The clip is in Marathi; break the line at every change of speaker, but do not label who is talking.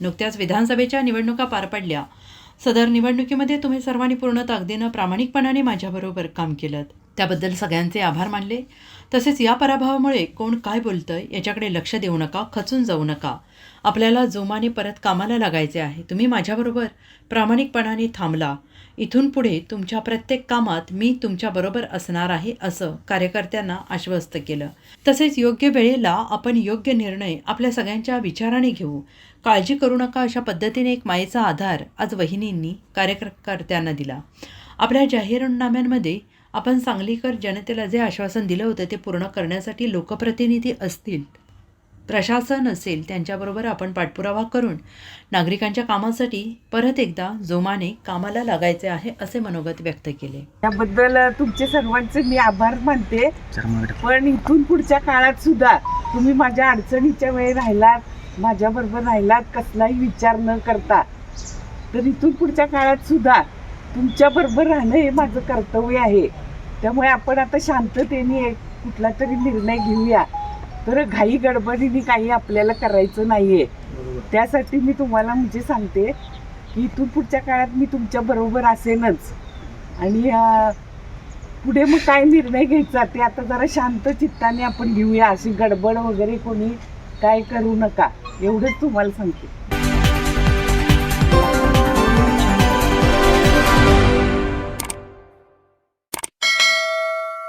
नुकत्याच विधानसभेच्या निवडणुका पार पडल्या. सदर निवडणुकीमध्ये तुम्ही सर्वांनी पूर्ण ताकदीनं प्रामाणिकपणाने माझ्याबरोबर काम केलं त्याबद्दल सगळ्यांचे आभार मानले. तसेच या पराभवामुळे कोण काय बोलतंय याच्याकडे लक्ष देऊ नका खचून जाऊ नका. आपल्याला जोमाने परत कामाला लागायचे आहे. तुम्ही माझ्याबरोबर प्रामाणिकपणाने थांबला. इथून पुढे तुमच्या प्रत्येक कामात मी तुमच्याबरोबर असणार आहे असं कार्यकर्त्यांना आश्वस्त केलं. तसेच योग्य वेळेला आपण योग्य निर्णय आपल्या सगळ्यांच्या विचाराने घेऊ. काळजी करू नका अशा पद्धतीने एक मायेचा आधार आज वहिनींनी कार्यकर्त्यांना दिला. आपल्या जाहीरनाम्यांमध्ये आपण सांगलीकर जनतेला जे आश्वासन दिलं होतं ते पूर्ण करण्यासाठी लोकप्रतिनिधी असतील प्रशासन असेल त्यांच्याबरोबर आपण पाठपुरावा करून नागरिकांच्या कामासाठी परत एकदा जोमाने कामाला लागायचे आहे असे मनोगत व्यक्त केले.
त्याबद्दल तुमचे सर्वांचे मी आभार मानते. पण इथून पुढच्या काळात सुद्धा तुम्ही माझ्या अडचणीच्या वेळी राहिलात माझ्याबरोबर राहिलात कसलाही विचार न करता. तर इथून पुढच्या काळात सुद्धा तुमच्याबरोबर राहणं हे माझं कर्तव्य आहे. त्यामुळे आपण आता शांततेने एक कुठला तरी निर्णय घेऊया. तर घाई गडबडीने काही आपल्याला करायचं नाहीये. त्यासाठी मी तुम्हाला म्हणजे सांगते की इथून पुढच्या काळात मी तुमच्या बरोबर असेनच. आणि पुढे मग काय निर्णय घ्यायचा ते आता जरा शांत चित्ताने आपण घेऊया. अशी गडबड वगैरे कोणी काय करू नका. एवढंच तुम्हाला सांगते.